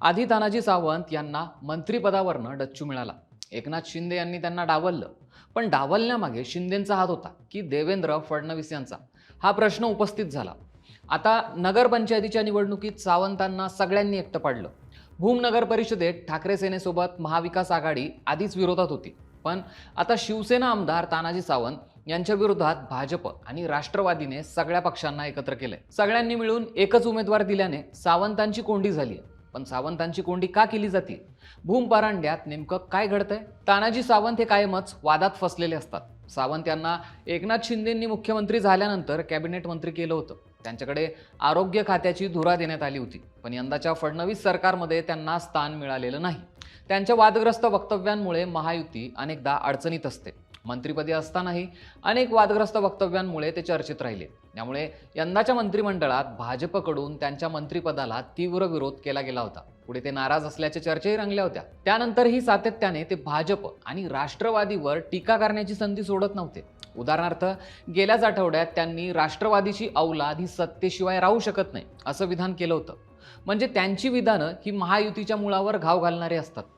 आधी तानाजी सावंत यांना मंत्रिपदावरनं डच्चू मिळाला. एकनाथ शिंदे यांनी त्यांना डावललं. पण डावलण्यामागे शिंदेंचा हात होता की देवेंद्र फडणवीस यांचा. हा प्रश्न उपस्थित झाला. आता नगरपंचायतीच्या निवडणुकीत सावंतांना सगळ्यांनी एकटं पाडलं. भूम नगर परिषदेत ठाकरे सेनेसोबत महाविकास आघाडी आधीच विरोधात होती. पण आता शिवसेना आमदार तानाजी सावंत यांच्या विरोधात भाजप आणि राष्ट्रवादीने सगळ्या पक्षांना एकत्र केलंय. सगळ्यांनी मिळून एकच उमेदवार दिल्याने सावंतांची कोंडी झाली पण सावंतांची कोंडी का केली जाते? भूम परांड्यात नेमकं काय घडतंय? तानाजी सावंत हे कायमच वादात फसलेले असतात. सावंत यांना एकनाथ शिंदेंनी मुख्यमंत्री झाल्यानंतर कॅबिनेट मंत्री केलं होतं. त्यांच्याकडे आरोग्य खात्याची धुरा देण्यात आली होती. पण यंदाच्या फडणवीस सरकारमध्ये त्यांना स्थान मिळालेलं नाही. त्यांच्या वादग्रस्त वक्तव्यांमुळे महायुती अनेकदा अडचणीत असते. मंत्रीपदी असतानाही अनेक वादग्रस्त वक्तव्यांमुळे ते चर्चेत राहिले. त्यामुळे यंदाच्या मंत्रिमंडळात भाजपकडून त्यांच्या मंत्रिपदाला तीव्र विरोध केला गेला होता. पुढे ते नाराज असल्याच्या चर्चाही रंगल्या होत्या. त्यानंतरही सातत्याने ते भाजप आणि राष्ट्रवादीवर टीका करण्याची संधी सोडत नव्हते. उदाहरणार्थ गेल्याच आठवड्यात त्यांनी राष्ट्रवादीची औलाद ही सत्तेशिवाय राहू शकत नाही असं विधान केलं होतं. म्हणजे त्यांची विधानं ही महायुतीच्या मुळावर घाव घालणारी असतात.